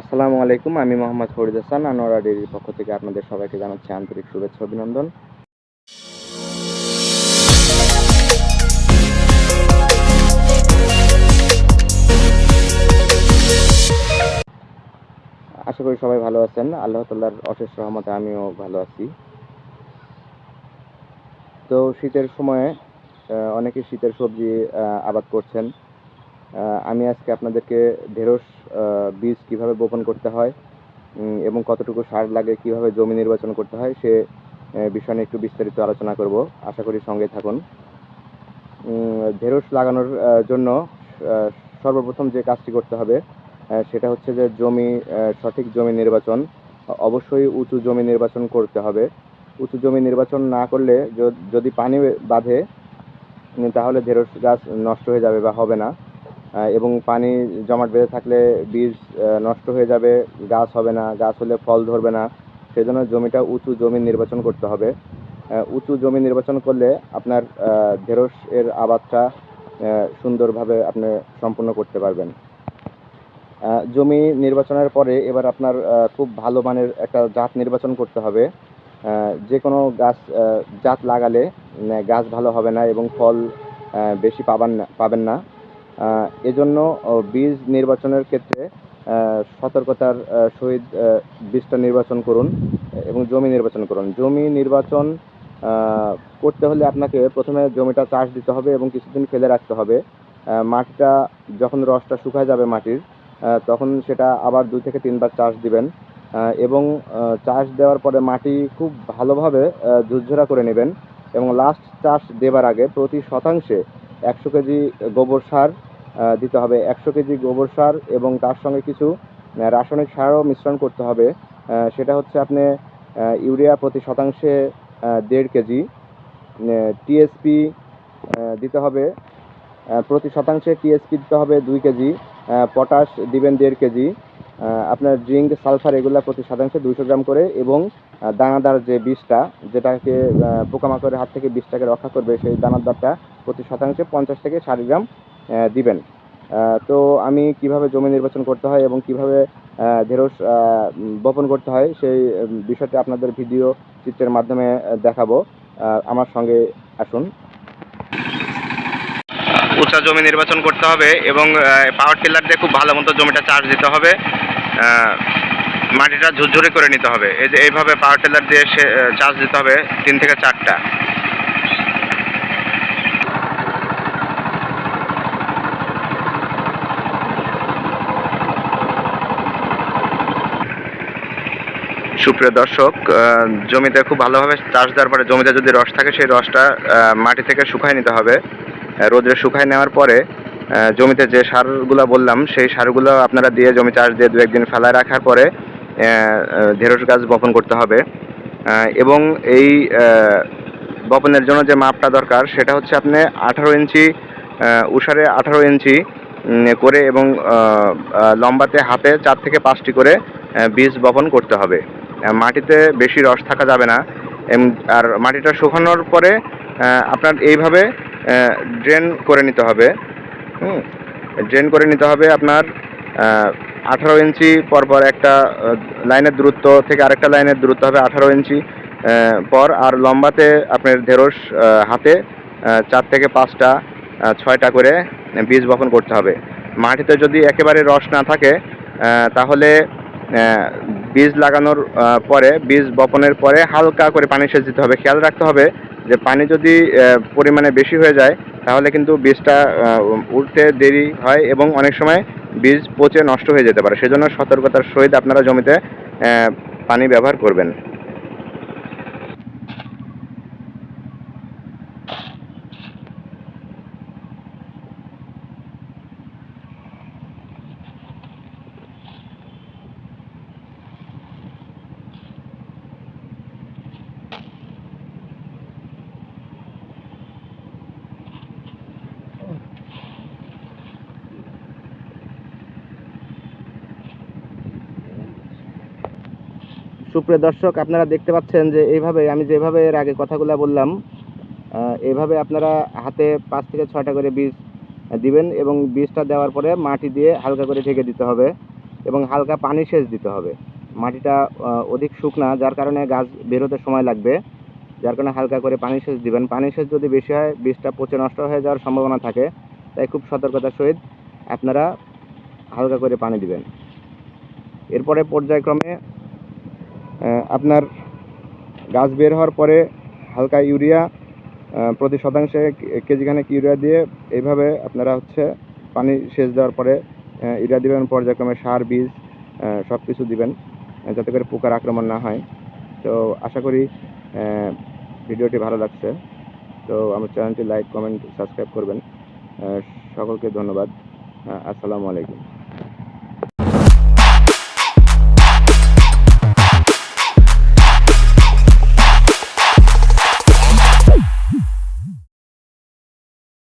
আসসালামু আলাইকুম, আমি মোহাম্মদ ফরিদ হাসান, আনোয়ারা ডেরির পক্ষ থেকে আপনাদের সবাইকে জানাচ্ছি আন্তরিক শুভেচ্ছা অভিনন্দন। আশা করি সবাই ভালো আছেন। আল্লাহ তাল্লাহর অশেষ রহমতে আমিও ভালো আছি। তো শীতের সময়ে অনেকে শীতের সবজি আবাদ করছেন। আমি আজকে আপনাদেরকে ঢেঁড়স বীজ কীভাবে বপন করতে হয় এবং কতটুকু সার লাগে, কীভাবে জমি নির্বাচন করতে হয়, সে বিষয় নিয়ে একটু বিস্তারিত আলোচনা করব। আশা করি সঙ্গে থাকুন। ঢেঁড়স লাগানোর জন্য সর্বপ্রথম যে কাজটি করতে হবে সেটা হচ্ছে যে জমি সঠিক জমি নির্বাচন, অবশ্যই উঁচু জমি নির্বাচন করতে হবে। উঁচু জমি নির্বাচন না করলে যদি পানি বাঁধে, তাহলে ঢেঁড়স গাছ নষ্ট হয়ে যাবে বা হবে না। এবং পানি জমাট বেঁধে থাকলে বীজ নষ্ট হয়ে যাবে, গাছ হবে না, গাছ হলে ফল ধরবে না। সেই জন্য জমিটা উঁচু জমি নির্বাচন করতে হবে। উঁচু জমি নির্বাচন করলে আপনার ঢেঁড়স এর আবাদটা সুন্দরভাবে আপনি সম্পূর্ণ করতে পারবেন। জমি নির্বাচনের পরে এবার আপনার খুব ভালো মানের একটা জাত নির্বাচন করতে হবে। যে কোনো গাছ জাত লাগালে গাছ ভালো হবে না এবং ফল বেশি পাবেন না পাবেন না। এজন্য বীজ নির্বাচনের ক্ষেত্রে সতর্কতার সহিত বীজটা নির্বাচন করুন এবং জমি নির্বাচন করুন। জমি নির্বাচন করতে হলে আপনাকে প্রথমে জমিটা চাষ দিতে হবে এবং কিছুদিন ফেলে রাখতে হবে। মাটিটা যখন রসটা শুকায় যাবে মাটির তখন সেটা আবার দুই থেকে তিনবার চাষ দিবেন এবং চাষ দেওয়ার পরে মাটি খুব ভালোভাবে ঝুরঝরা করে নেবেন এবং লাস্ট চাষ দেবার আগে প্রতি শতাংশে একশো কেজি গোবর সার দিতে হবে। একশো কেজি গোবর সার এবং তার সঙ্গে কিছু রাসায়নিক সারও মিশ্রণ করতে হবে। সেটা হচ্ছে আপনি ইউরিয়া প্রতি শতাংশে দেড় কেজি টিএসপি দিতে হবে। প্রতি শতাংশে টিএসপি দিতে হবে দুই কেজি পটাশ দিবেন দেড় কেজি। আপনার জিঙ্ক, সালফার এগুলো প্রতি শতাংশে দুইশো গ্রাম করে এবং দানাদার যে বিষটা, যেটাকে পোকামাকড়ের হাত থেকে বিষটাকে রক্ষা করবে, সেই দানাদারটা প্রতি শতাংশে পঞ্চাশ থেকে ষাট গ্রাম দিবেন। তো আমি কীভাবে জমি নির্বাচন করতে হয় এবং কীভাবে ঢেঁড়স বপন করতে হয় সেই বিষয়টি আপনাদের ভিডিও চিত্রের মাধ্যমে দেখাবো। আমার সঙ্গে আসুন। উঁচা জমি নির্বাচন করতে হবে এবং পাওয়ার টিলার দিয়ে খুব ভালো মতো জমিটা চার্জ দিতে হবে। মাটিটা ঝুরঝুরে করে নিতে হবে। এই যে এইভাবে পাওয়ার টিলার দিয়ে সে চার্জ দিতে হবে তিন থেকে চারটা। সুপ্রিয় দর্শক জমিতে খুব ভালোভাবে চাষ দেওয়ার পরে জমিতে যদি রস থাকে, সেই রসটা মাটি থেকে শুকায় নিতে হবে। রোদে শুকায় নেওয়ার পরে জমিতে যে সারগুলো বললাম, সেই সারগুলো আপনারা দিয়ে জমি চাষ দিয়ে দু একদিন ফেলায় রাখার পরে ঢেঁড়স গাছ বপন করতে হবে। এবং এই বপনের জন্য যে মাপটা দরকার, সেটা হচ্ছে আপনি আঠারো ইঞ্চি উষারে আঠারো ইঞ্চি করে এবং লম্বাতে হাতে চার থেকে পাঁচটি করে বীজ বপন করতে হবে। মাটিতে বেশি রস থাকা যাবে না। আর মাটিটা শুকানোর পরে আপনার এইভাবে ড্রেন করে নিতে হবে। ড্রেন করে নিতে হবে আপনার আঠারো ইঞ্চি পরপর একটা লাইনের দূরত্ব থেকে আরেকটা লাইনের দূরত্ব হবে আঠারো ইঞ্চি পর। আর লম্বাতে আপনার ঢেঁড়স হাতে চার থেকে পাঁচটা ছয়টা করে বীজ বপন করতে হবে। মাটিতে যদি একেবারে রস না থাকে তাহলে বীজ লাগানোর পরে, বীজ বপনের পরে হালকা করে পানি সেচ দিতে হবে। খেয়াল রাখতে হবে যে পানি যদি পরিমাণে বেশি হয়ে যায়, তাহলে কিন্তু বীজটা উঠতে দেরি হয় এবং অনেক সময় বীজ পচে নষ্ট হয়ে যেতে পারে। সেজন্য সতর্কতার সহিত আপনারা জমিতে পানি ব্যবহার করবেন। সুপ্রিয় দর্শক আপনারা দেখতে পাচ্ছেন যে এইভাবে আমি যেভাবে এর আগে কথাগুলো বললাম আহ, এইভাবে আপনারা হাতে পাঁচ থেকে ছয়টা করে বীজ দিবেন এবং বীজটা দেওয়ার পরে মাটি দিয়ে হালকা করে ঢেকে দিতে হবে এবং হালকা পানি সেচ দিতে হবে। মাটিটা অধিক শুকনা যার কারণে গাছ বেরোতে সময় লাগবে। যার কারণে হালকা করে পানি সেচ দিবেন। পানি সেচ যদি বেশি হয় বীজটা পচে নষ্ট হয়ে যাওয়ার সম্ভাবনা থাকে তাই খুব সতর্কতার সহিত আপনারা হালকা করে পানি দিবেন। এরপরে পর্যায়ক্রমে আপনার গাছ বের হওয়ার পরে হালকা ইউরিয়া প্রতি শতাংশে কেজিখানেক ইউরিয়া দিয়ে এইভাবে আপনারা হচ্ছে পানি সেচ দেওয়ার পরে ইউরিয়া দিবেন, পর্যায়ক্রমে সার, বীজ সব কিছু দিবেন যাতে করে পোকার আক্রমণ না হয়। তো আশা করি ভিডিওটি ভালো লাগছে। তো আমার চ্যানেলটি লাইক, কমেন্ট, সাবস্ক্রাইব করবেন। সকলকে ধন্যবাদ। আসসালামু আলাইকুম।